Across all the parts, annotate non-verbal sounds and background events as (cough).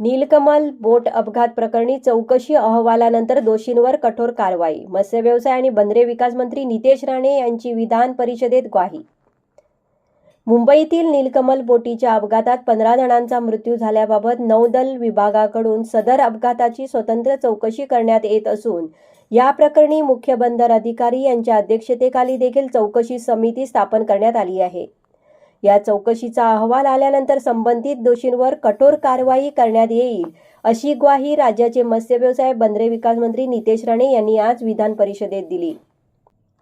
नीलकमल बोट अपघात प्रकरणी चौकशी अहवालानंतर दोषींवर कठोर कारवाई. मत्स्य व्यवसाय आणि बंदरे विकास मंत्री नितेश राणे यांची विधान परिषदेत ग्वाही. मुंबईतील नीलकमल बोटीच्या अपघातात पंधरा जणांचा मृत्यू झाल्याबाबत नौदल विभागाकडून सदर अपघाताची स्वतंत्र चौकशी करण्यात येत असून या प्रकरणी मुख्य बंदर अधिकारी यांच्या अध्यक्षतेखाली देखील चौकशी समिती स्थापन करण्यात आली आहे. या चौकशीचा अहवाल आल्यानंतर संबंधित दोषींवर कठोर कारवाई करण्यात येईल अशी ग्वाही राज्याचे मत्स्य व्यवसाय बंदरे विकास मंत्री नितेश राणे यांनी आज विधान परिषदेत दिली.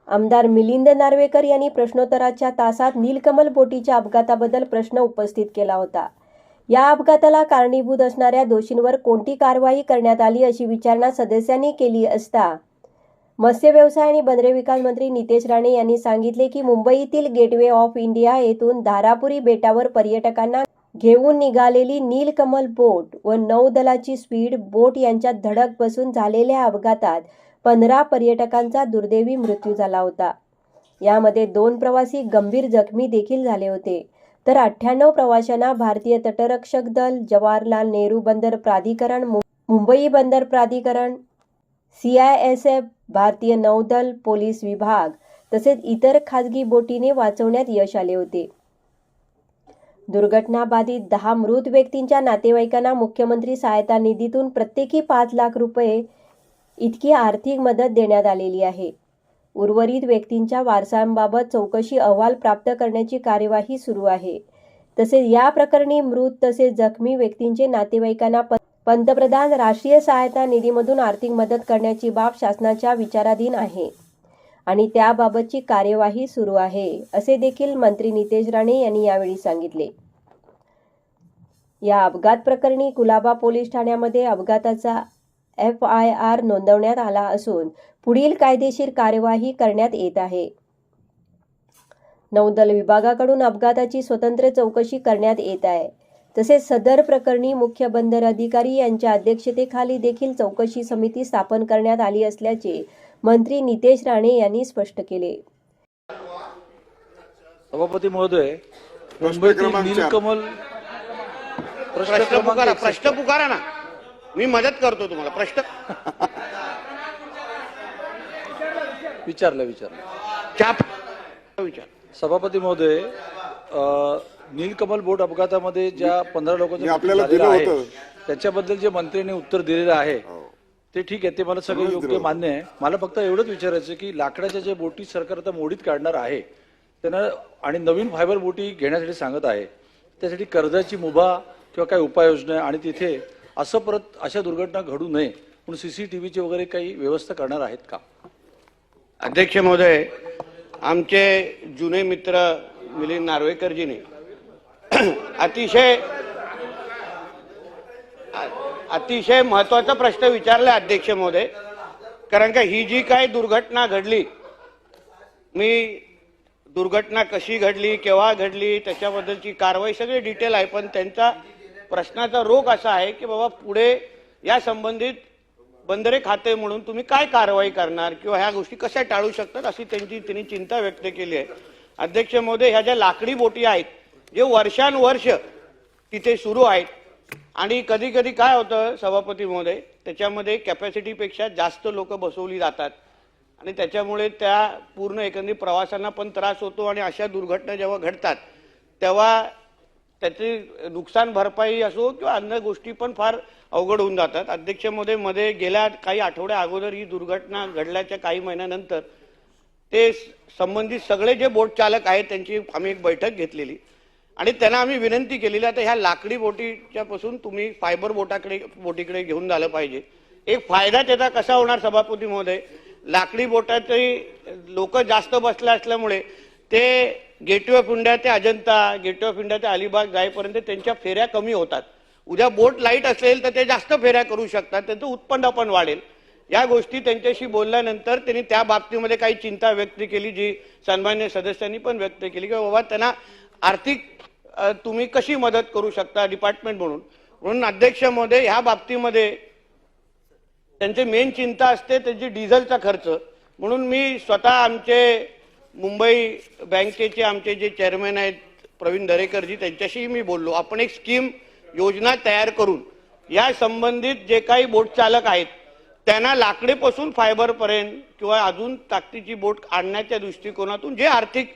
आमदार मिलिंद नार्वेकर यांनी प्रश्नोत्तराच्या तासात नीलकमल बोटीच्या अपघाताबद्दल प्रश्न उपस्थित केला होता. या अपघाताला कारणीभूत असणाऱ्या दोषींवर कोणती कारवाई करण्यात आली अशी विचारणा सदस्यांनी केली असता मत्स्य व्यवसाय आणि बंदरे विकास मंत्री नितेश राणे यांनी सांगितले की मुंबईतील गेटवे ऑफ इंडिया येथून धारापुरी बेटावर पर्यटकांना घेऊन निघालेली नीलकमल बोट व नौदलाची स्पीड बोट यांच्यात धडक बसून झालेल्या अपघातात पंधरा पर्यटकांचा दुर्दैवी मृत्यू झाला होता. यामध्ये दोन प्रवासी गंभीर जखमी देखील झाले होते. तर अठ्ठ्याण्णव प्रवाशांना भारतीय तटरक्षक दल जवाहरलाल नेहरू बंदर प्राधिकरण मुंबई बंदर प्राधिकरण सी आय एस एफ भारतीय नौदल पोलीस विभाग तसेच इतर खाजगी बोटीने वाचवण्यात यश आले होते. दुर्घटनाबाधित दहा मृत व्यक्तींच्या नातेवाईकांना मुख्यमंत्री सहायता निधीतून प्रत्येकी पाच लाख रुपये इतकी आर्थिक मदत देण्यात आलेली आहे. उर्वरित व्यक्तींच्या वारसांबाबत चौकशी अहवाल प्राप्त करण्याची कार्यवाही सुरू आहे. तसेच या प्रकरणी मृत तसेच जखमी व्यक्तींचे नातेवाईकांना पंतप्रधान राष्ट्रीय सहायता निधीमधून आर्थिक मदत करण्याची बाब शासनाच्या विचाराधीन आहे. आणि त्याबाबतची कार्यवाही सुरू आहे असे देखील मंत्री नितेश राणे यांनी यावेळी सांगितले. या अपघात प्रकरणी कुलाबा पोलीस ठाण्यामध्ये अपघाताचा एफ आय आर नोंदवण्यात आला असून पुढील कायदेशीर कार्यवाही करण्यात येत आहे. नौदल विभागाकडून अपघाताची स्वतंत्र चौकशी करण्यात येत आहे. तसेच सदर प्रकरणी मुख्य बंदर अधिकारी यांच्या अध्यक्षतेखाली देखील चौकशी समिती स्थापन करण्यात आली असल्याचे मंत्री नितेश राणे यांनी स्पष्ट केले. सभापती महोदय. नीलकमल प्रश्न पुकारा एकसष्ट. प्रश्न पुकारा ना. मी मदत करतो तुम्हाला प्रश्न. विचारलं विचारलं. चाप. विचार. सभापती महोदय अ, नीलकमल बोट अपघातामध्ये ज्या पंधरा मी लोकांचा आपल्याला मृत्यू झालेला दिलं आहे, होतं. त्याच्याबद्दल जे मंत्र्यांनी उत्तर दिलेलं आहे ते ठीक आहे ते मला सगळं योग्य. मान्य आहे मला फक्त एवढंच विचारायचं की लाकडाच्या ज्या बोटी सरकार आता मोडीत काढणार आहे त्यांना आणि नवीन फायबर बोटी घेण्यासाठी सांगत आहे त्यासाठी कर्जाची मुभा किंवा काही उपाययोजना आणि तिथे असं परत अशा दुर्घटना घडू नये म्हणून सीसीटीव्हीची वगैरे काही व्यवस्था करणार आहेत का अध्यक्ष महोदय आमचे जुने मित्र मिलिंद नार्वेकरजीने अतिशय अतिशय महत्त्वाचा प्रश्न विचारला अध्यक्ष महोदय. कारण का ही जी काय दुर्घटना घडली मी दुर्घटना कशी घडली केव्हा घडली त्याच्याबद्दलची कारवाई सगळी डिटेल आहे पण त्यांचा प्रश्नाचा रोग असा आहे की बाबा पुढे या संबंधित बंदरे खाते म्हणून तुम्ही काय कारवाई करणार किंवा ह्या गोष्टी कशा टाळू शकतात अशी त्यांची त्यांनी चिंता व्यक्त केली आहे. अध्यक्ष महोदय ह्या ज्या लाकडी बोटी आहेत जे वर्षानुवर्ष तिथे सुरू आहेत. आणि कधी कधी काय होतं सभापती महोदय त्याच्यामध्ये कॅपॅसिटीपेक्षा जास्त लोक बसवली जातात. आणि त्याच्यामुळे त्या पूर्ण एकंदरीत प्रवाशांना पण त्रास होतो आणि अशा दुर्घटना जेव्हा घडतात तेव्हा त्याची नुकसान भरपाई असो किंवा अन्य गोष्टी पण फार अवघड होऊन जातात. अध्यक्षमध्ये गेल्या काही आठवड्या अगोदर ही दुर्घटना घडल्याच्या काही महिन्यानंतर ते संबंधित सगळे जे बोट चालक आहेत त्यांची आम्ही एक बैठक घेतलेली. आणि त्यांना आम्ही विनंती केलेली आता ह्या लाकडी बोटीच्या पासून तुम्ही फायबर बोटाकडे बोटीकडे घेऊन झालं पाहिजे. एक फायदा त्याचा कसा होणार सभापती महोदय? लाकडी बोटाचे लोक जास्त बसले असल्यामुळे ते गेटवे ऑफ इंडिया ते अजंता गेटवे ऑफ इंडिया ते अलिबाग जाईपर्यंत त्यांच्या फेऱ्या कमी होतात. उद्या बोट लाइट असेल तर ते जास्त फेऱ्या करू शकतात त्यांचं उत्पन्न पण वाढेल. या गोष्टी त्यांच्याशी बोलल्यानंतर त्यांनी त्या बाबतीमध्ये काही चिंता व्यक्त केली जी सन्मान्य सदस्यांनी पण व्यक्त केली की बाबा त्यांना आर्थिक तुम्ही कशी मदत करू शकता डिपार्टमेंट म्हणून? म्हणून अध्यक्ष महोदय ह्या बाबतीमध्ये त्यांची मेन चिंता असते त्यांची डिझेलचा खर्च. म्हणून मी स्वतः आमचे मुंबई बँकेचे आमचे जे चेअरमॅन आहेत प्रवीण दरेकरजी त्यांच्याशी मी बोललो. आपण एक स्कीम योजना तयार करून या संबंधित जे काही बोट चालक आहेत त्यांना लाकडेपासून फायबरपर्यंत किंवा अजून ताकदीची बोट आणण्याच्या दृष्टिकोनातून जे आर्थिक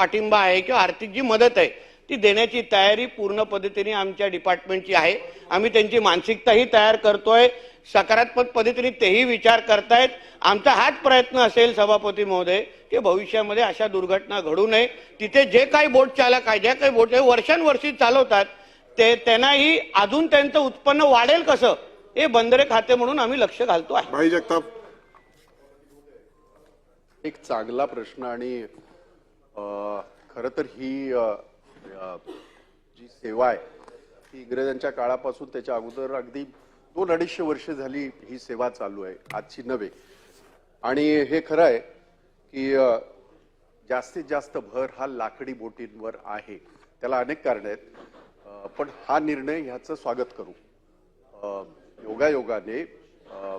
पाठिंबा आहे किंवा आर्थिक जी मदत आहे ती देण्याची तयारी पूर्ण पद्धतीने आमच्या डिपार्टमेंटची आहे. आम्ही त्यांची मानसिकताही तयार करतोय सकारात्मक पद्धतीने तेही विचार करतायत. आमचा हाच प्रयत्न असेल सभापती महोदय की भविष्यामध्ये अशा दुर्घटना घडू नये. तिथे जे काही बोट चालक आहे ज्या काही बोट वर्षानुवर्षी चालवतात ते त्यांनाही अजून त्यांचं उत्पन्न वाढेल कसं हे बंदरे खाते म्हणून आम्ही लक्ष घालतो आहे. भाई जगताप. एक चांगला प्रश्न आणि खरं तर ही अ, अ, जी सेवा आहे ती इंग्रजांच्या काळापासून त्याच्या अगोदर अगदी दोन अडीचशे वर्ष झाली ही सेवा चालू आहे आजची नव्हे. आणि हे खरं आहे की अ, जास्तीत जास्त भर हा लाकडी बोटींवर आहे. त्याला अनेक कारण आहेत अ, पण हा निर्णय ह्याचं स्वागत करू. अ, योगायोगाने अ,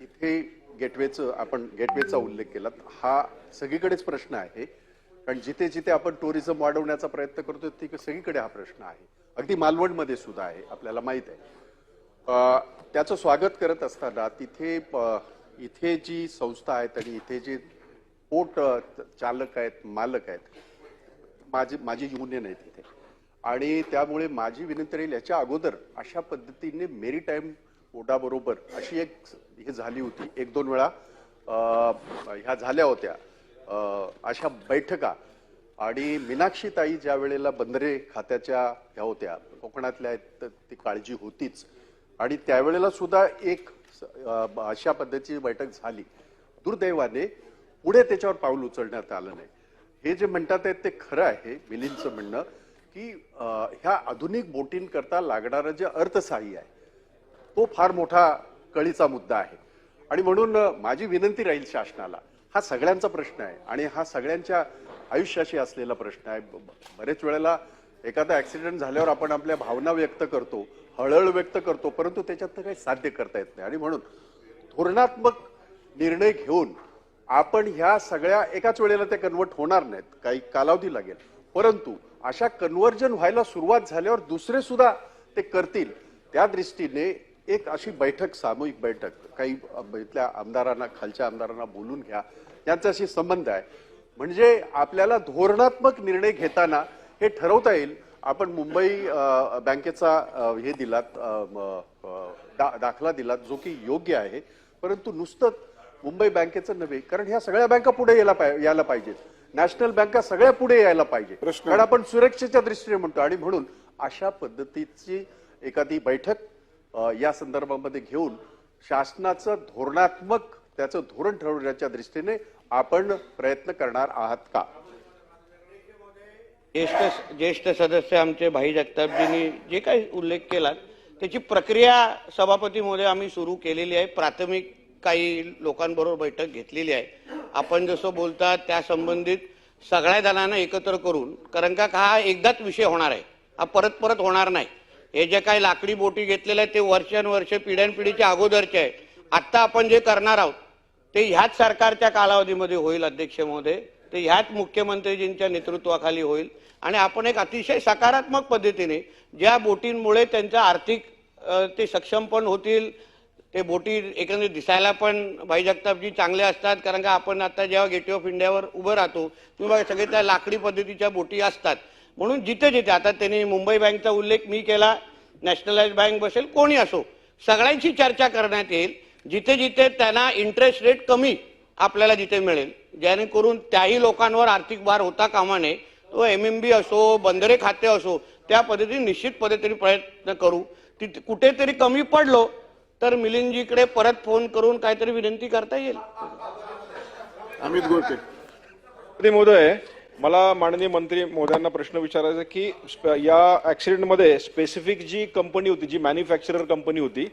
इथे गेटवेचं आपण गेटवेचा उल्लेख केला हा सगळीकडेच प्रश्न आहे. कारण जिथे जिथे आपण टुरिझम वाढवण्याचा प्रयत्न करतो तिथे सगळीकडे हा प्रश्न आहे. अगदी मालवणमध्ये सुद्धा आहे आपल्याला माहीत आहे. त्याचं स्वागत करत असताना तिथे इथे जी संस्था आहेत आणि इथे जे पोट चालक आहेत मालक आहेत माझी माझी युनियन आहे तिथे. आणि त्यामुळे माझी विनंती राहील याच्या अगोदर अशा पद्धतीने मेरी टाईम बोर्डाबरोबर अशी एक हे झाली होती एक दोन वेळा ह्या झाल्या होत्या. अशा बैठका आणि मीनाक्षीताई ज्या वेळेला बंदरे खात्याच्या ह्या होत्या कोकणातल्या आहेत तर ती काळजी होतीच. आणि त्यावेळेला सुद्धा एक अशा पद्धतीची बैठक झाली. दुर्दैवाने पुढे त्याच्यावर पाऊल उचलण्यात आलं नाही. हे जे म्हणतात आहेत ते खरं आहे मिलिंदचं म्हणणं की ह्या आधुनिक बोटींकरता लागणारं जे अर्थसहाय्य आहे तो फार मोठा कळीचा मुद्दा आहे. आणि म्हणून माझी विनंती राहील शासनाला हा सगळ्यांचा प्रश्न आहे. आणि हा सगळ्यांच्या आयुष्याशी असलेला प्रश्न आहे. ब- बरेच वेळेला एखादा ऍक्सिडेंट झाल्यावर आपण आपल्या भावना व्यक्त करतो हळहळ व्यक्त करतो परंतु त्याच्यात काही साध्य करता येत नाही. आणि म्हणून धोरणात्मक निर्णय घेऊन आपण ह्या सगळ्या एकाच वेळेला ते कन्वर्ट होणार नाहीत. काही कालावधी लागेल. परंतु अशा कन्व्हर्जन व्हायला सुरुवात झाल्यावर दुसरे सुद्धा ते करतील. त्या दृष्टीने एक अशी बैठक सामूहिक बैठक काही इथल्या आमदारांना खालच्या आमदारांना बोलून घ्या. यांच्याशी संबंध आहे. म्हणजे आपल्याला धोरणात्मक निर्णय घेताना हे ठरवता येईल. आपण मुंबई बँकेचा हे दिलात दा- दाखला दिलात जो की योग्य आहे. परंतु नुसतं मुंबई बँकेचं नव्हे कारण ह्या सगळ्या बँका पुढे यायला पाहि- यायला पाहिजेत. नॅशनल बँका सगळ्या पुढे यायला पाहिजे प्रश्न. कारण आपण सुरक्षेच्या दृष्टीने म्हणतो. आणि म्हणून अशा पद्धतीची एखादी बैठक या संदर्भामध्ये घेऊन शासनाचं धोरणात्मक त्याचं धोरण ठरवण्याच्या दृष्टीने आपण प्रयत्न करणार आहात का? ज्येष्ठ ज्येष्ठ सदस्य आमचे भाई जगतापजींनी जे काही उल्लेख केला त्याची प्रक्रिया सभापती महोदय आम्ही सुरू केलेली आहे. प्राथमिक काही लोकांबरोबर बैठक घेतलेली आहे. आपण जसं बोलता त्या संबंधित सगळ्या जणांना एकत्र करून कारण का हा एकदाच विषय होणार आहे. हा परत परत होणार नाही. हे जे काही लाकडी बोटी घेतलेल्या आहेत ते वर्षानुवर्ष पिढ्यानपिढीच्या अगोदरचे आहे आत्ता आपण जे करणार आहोत ते ह्याच सरकारच्या कालावधीमध्ये होईल अध्यक्ष महोदय. ते ह्याच मुख्यमंत्रीजींच्या नेतृत्वाखाली होईल. आणि आपण एक अतिशय सकारात्मक पद्धतीने ज्या बोटींमुळे त्यांचं आर्थिक ते सक्षम पण होतील. ते बोटी एकंदरीत दिसायला पण भाई जगतापजी चांगले असतात. कारण का आपण आता जेव्हा गेटवे ऑफ इंडियावर उभं राहतो तुम्ही बघा सगळे त्या लाकडी पद्धतीच्या बोटी असतात. म्हणून जिथे जिथे आता त्यांनी मुंबई बँकचा उल्लेख मी केला नॅशनलाइज बँक बसेल कोणी असो सगळ्यांची चर्चा करण्यात येईल जिथे जिथे त्यांना इंटरेस्ट रेट कमी आपल्याला जिथे मिळेल जेणेकरून त्याही लोकांवर आर्थिक भार होता कामा नये तो एम एम बी असो बंदरे खाते असो त्या पद्धतीने निश्चित पद्धतीने प्रयत्न करू. तिथे कुठेतरी कमी पडलो तर मिलिंदजीकडे परत फोन करून काहीतरी विनंती करता येईल. अमित गोटे महोदय मला माननीय मंत्री मोद्यांना प्रश्न विचारायचा की स्प- या ॲक्सिडेंटमध्ये स्पेसिफिक जी कंपनी होती जी मॅन्युफॅक्चरर कंपनी होती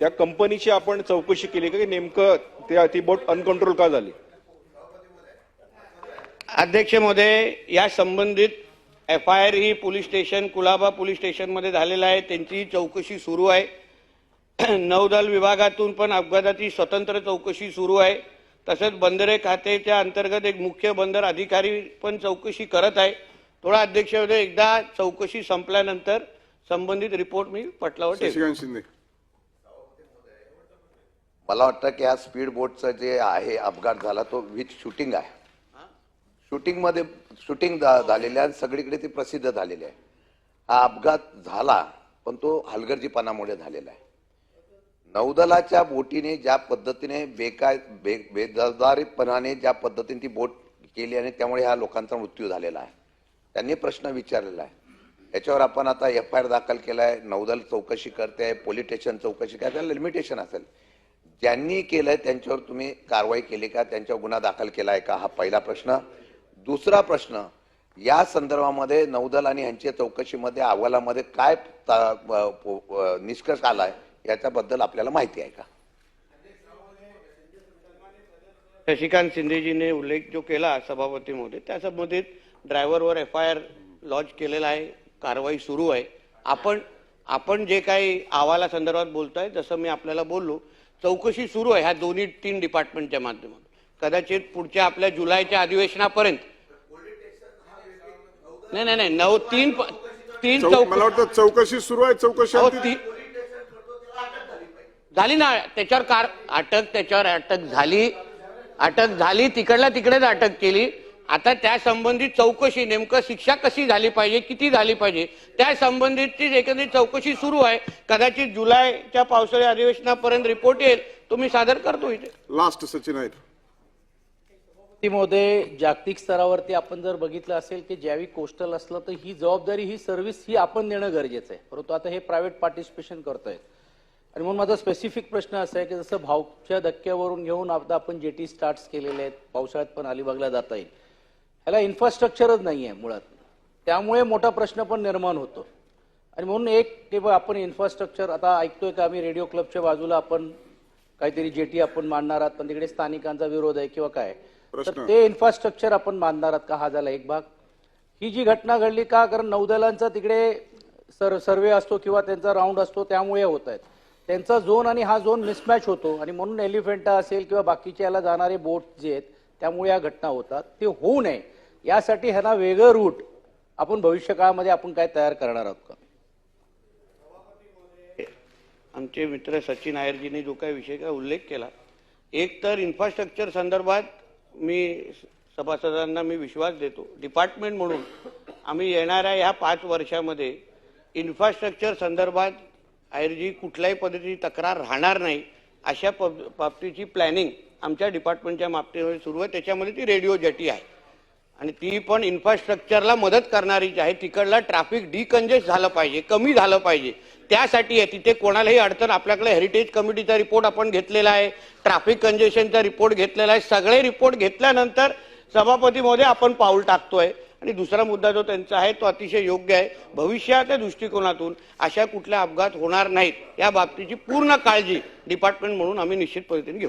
त्या कंपनीची आपण चौकशी केली का की नेमकं त्या ती बोट अनकंट्रोल का झाली? अध्यक्ष महोदय या संबंधित एफ आय आर ही पोलीस स्टेशन कुलाबा पोलीस स्टेशनमध्ये झालेला आहे. त्यांची चौकशी सुरू आहे. (clears throat) नौदल विभागातून पण अपघाताची स्वतंत्र चौकशी सुरू आहे. तसंच बंदरे खात्याच्या अंतर्गत एक मुख्य बंदर अधिकारी पण चौकशी करत आहे. थोडा अध्यक्ष एकदा चौकशी संपल्यानंतर संबंधित रिपोर्ट मी पटलावर शशिकांत शिंदे. मला वाटतं की हा स्पीड बोटचं जे आहे अपघात झाला तो विथ शूटिंग आहे. शूटिंगमध्ये शूटिंग झालेली आहे सगळीकडे ती प्रसिद्ध झालेली आहे. हा अपघात झाला पण तो हलगर्जीपणामुळे झालेला आहे. नौदलाच्या बोटीने ज्या पद्धतीने बेकाय बे बेजबाबदारीपणाने ज्या पद्धतीने ती बोट केली आणि त्यामुळे ह्या लोकांचा मृत्यू झालेला आहे. त्यांनी प्रश्न विचारलेला आहे. याच्यावर आपण आता एफ आय आर दाखल केला आहे नौदल चौकशी करते आहे पोलीस स्टेशन चौकशी करते त्याला लिमिटेशन असेल. ज्यांनी केलं आहे त्यांच्यावर तुम्ही कारवाई केली का? त्यांच्यावर गुन्हा दाखल केला आहे का? हा पहिला प्रश्न. दुसरा प्रश्न या संदर्भामध्ये नौदल आणि यांच्या चौकशीमध्ये अहवालामध्ये काय ता- आला आहे याच्याबद्दल आपल्याला माहिती आहे का? शशिकांत शिंदेजीने उल्लेख जो केला सभापती महोदय त्या संबंधित ड्रायव्हरवर एफ आय आर लॉन्च केलेला आहे कारवाई सुरू आहे. आपण आपण जे काही अहवाला संदर्भात बोलताय जसं मी आपल्याला बोललो चौकशी सुरू आहे ह्या दोन्ही तीन डिपार्टमेंटच्या माध्यमातून. कदाचित पुढच्या आपल्या जुलैच्या अधिवेशनापर्यंत. नाही नाही नाही नऊ तीन तीन चौ- चौक मला वाटतं चौकशी सुरू आहे चौकशी झाली ना त्याच्यावर कार अटक त्याच्यावर अटक झाली. अटक झाली तिकडल्या तिकडेच अटक केली. आता त्या संबंधित चौकशी नेमकं शिक्षा कशी झाली पाहिजे किती झाली पाहिजे त्या संबंधितची एकंदरीत चौकशी सुरू आहे. कदाचित जुलैच्या पावसाळी अधिवेशनापर्यंत रिपोर्ट येईल. तो मी सादर करतो इथे. लास्ट सचिन आहेत. ती महोदय जागतिक स्तरावरती आपण जर बघितलं असेल की ज्यावेळी कोस्टल असलं तर ही जबाबदारी ही सर्व्हिस ही आपण देणं गरजेचं आहे. परंतु आता हे प्रायव्हेट पार्टिसिपेशन करतायत आणि म्हणून माझा स्पेसिफिक प्रश्न असा आहे की जसं भावच्या धक्क्यावरून घेऊन आता आपण जेटी स्टार्ट्स केलेले आहेत पावसाळ्यात पण अलिबागला जाता येईल. ह्याला इन्फ्रास्ट्रक्चरच नाही आहे मुळात. त्यामुळे मोठा प्रश्न पण निर्माण होतो. आणि म्हणून एक ते आपण इन्फ्रास्ट्रक्चर आता ऐकतोय का आम्ही रेडिओ क्लबच्या बाजूला आपण काहीतरी जेटी आपण मांडणार आहात पण तिकडे स्थानिकांचा विरोध आहे किंवा काय? तर. ते इन्फ्रास्ट्रक्चर आपण बांधणार आहात का? हा झाला एक भाग. ही जी घटना घडली का? कारण नौदलांचा तिकडे सर सर्वे असतो किंवा त्यांचा राऊंड असतो त्यामुळे होत आहेत. त्यांचा झोन आणि हा झोन मिसमॅच होतो. आणि म्हणून एलिफेंटा असेल किंवा बाकीचे याला जाणारे बोट जे आहेत त्यामुळे या घटना होतात. ते होऊ नये. यासाठी ह्यांना वेगळं रूट आपण भविष्य काळामध्ये आपण काय तयार करणार आहोत का? आमचे मित्र सचिन आयरजीने जो काही विषय काय उल्लेख केला एक तर इन्फ्रास्ट्रक्चर संदर्भात मी सभासदांना मी विश्वास देतो. डिपार्टमेंट म्हणून आम्ही येणाऱ्या ह्या पाच वर्षामध्ये इन्फ्रास्ट्रक्चर संदर्भात आयरजी कुठल्याही पद्धतीची तक्रार राहणार नाही अशा पब- बाबतीची प्लॅनिंग आमच्या डिपार्टमेंटच्या बाबतीमध्ये सुरू आहे. त्याच्यामध्ये ती रेडिओ जटी आहे. आणि ती पण इन्फ्रास्ट्रक्चरला मदत करणारीच आहे. तिकडला ट्रॅफिक डिकंजेस्ट झालं पाहिजे कमी झालं पाहिजे. त्यासाठी आहे. तिथे कोणालाही अडचण आपल्याकडे हेरिटेज कमिटीचा रिपोर्ट आपण घेतलेला आहे. ट्रॅफिक कंजेशनचा रिपोर्ट घेतलेला आहे. सगळे रिपोर्ट घेतल्यानंतर सभापती महोदय आपण पाऊल टाकतोय. आणि दुसरा मुद्दा जो त्यांचा आहे तो अतिशय योग्य आहे. भविष्याच्या दृष्टिकोनातून अशा कुठल्या अपघात होणार नाहीत या बाबतीची पूर्ण काळजी डिपार्टमेंट म्हणून आम्ही निश्चित पद्धतीने घेऊ.